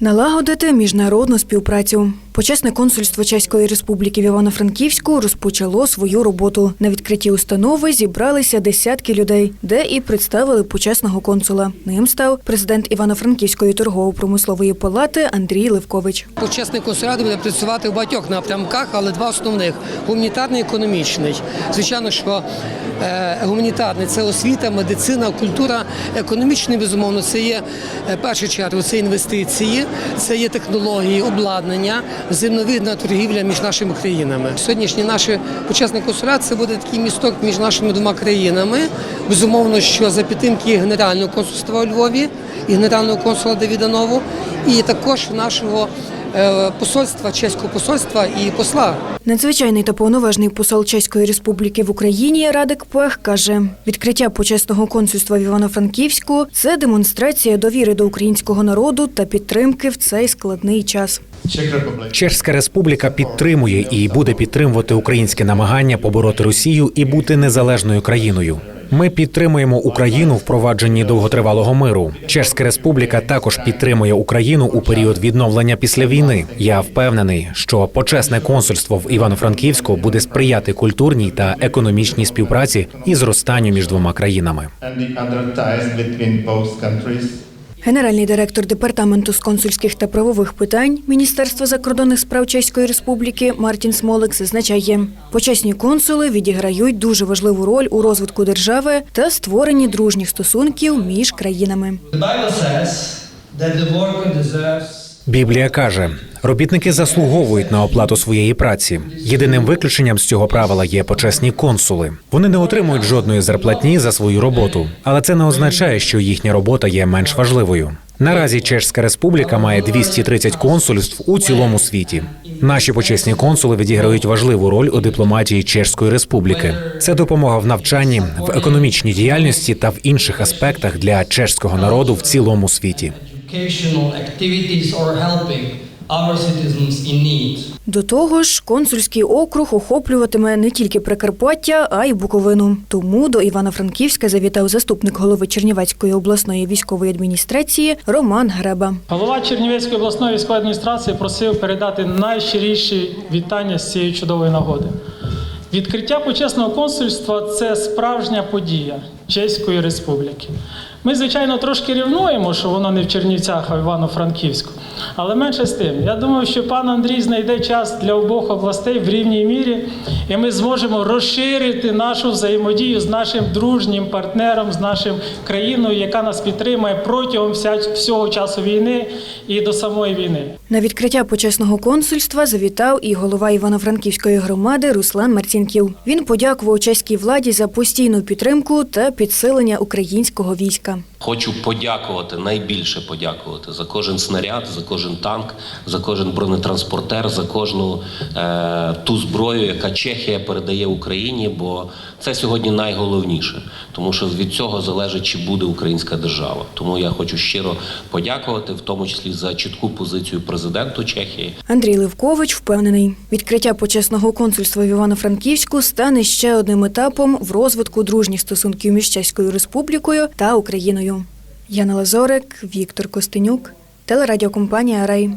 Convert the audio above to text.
Налагодити міжнародну співпрацю. Почесне консульство Чеської Республіки в Івано-Франківську розпочало свою роботу. На відкритті установи зібралися десятки людей, де і представили почесного консула. Ним став президент Івано-Франківської торгово-промислової палати Андрій Левкович. Почесний консулят буде працювати в багатьох напрямках, але два основних гуманітарний і економічний. Звичайно, що е, гуманітарний це освіта, медицина, культура. Економічний, безумовно, це є е, першу чергу це інвестиції, це є технології, обладнання, взаємновигідна торгівля між нашими країнами. Сьогоднішній наш почесний консулят це буде такий місток між нашими двома країнами. Безумовно, що за підтримки Генерального консульства у Львові і Генерального консула Давіда Нову, і також нашого посольства, чеського посольства і посла. Надзвичайний та повноважний посол Чеської Республіки в Україні Радик Пех каже, відкриття почесного консульства в Івано-Франківську це демонстрація довіри до українського народу та підтримки в цей складний час. Чешська республіка підтримує і буде підтримувати українське намагання побороти Росію і бути незалежною країною. Ми підтримуємо Україну в провадженні довготривалого миру. Чеська республіка також підтримує Україну у період відновлення після війни. Я впевнений, що почесне консульство в Івано-Франківську буде сприяти культурній та економічній співпраці і зростанню між двома країнами. Генеральний директор департаменту з консульських та правових питань Міністерства закордонних справ Чеської Республіки Мартін Смолик зазначає, почесні консули відіграють дуже важливу роль у розвитку держави та створенні дружніх стосунків між країнами. Біблія каже: робітники заслуговують на оплату своєї праці. Єдиним виключенням з цього правила є почесні консули. Вони не отримують жодної зарплатні за свою роботу, але це не означає, що їхня робота є менш важливою. Наразі Чешська Республіка має 230 консульств у цілому світі. Наші почесні консули відіграють важливу роль у дипломатії Чешської Республіки. Це допомога в навчанні, в економічній діяльності та в інших аспектах для чешського народу в цілому світі. Educational activities or helping our citizens in need. До того ж, консульський округ охоплюватиме не тільки Прикарпаття, а й Буковину. Тому до Івано-Франківська завітав заступник голови Чернівецької обласної військової адміністрації Роман Греба. Голова Чернівецької обласної військової адміністрації просив передати найщиріші вітання з цієї чудової нагоди. Відкриття почесного консульства це справжня подія Чеської Республіки. Ми, звичайно, трошки рівнуємо, що воно не в Чернівцях, а в Івано-Франківську. Але менше з тим, я думаю, що пан Андрій знайде час для обох областей в рівній мірі, і ми зможемо розширити нашу взаємодію з нашим дружнім партнером, з нашим країною, яка нас підтримує протягом всього часу війни і до самої війни. На відкриття почесного консульства завітав і голова Івано-Франківської громади Руслан Марцінків. Він подякував чеській владі за постійну підтримку та підсилення українського війська. Хочу подякувати, найбільше подякувати за кожен снаряд, за кожен танк, за кожен бронетранспортер, за кожну е, ту зброю, яка Чехія передає Україні, бо це сьогодні найголовніше, тому що від цього залежить, чи буде українська держава. Тому я хочу щиро подякувати, в тому числі за чітку позицію президенту Чехії. Андрій Левкович впевнений, відкриття почесного консульства в Івано-Франківську стане ще одним етапом в розвитку дружніх стосунків між Чеською Республікою та Україною. Яна Лазорик, Віктор Костенюк, телерадіокомпанія Рей.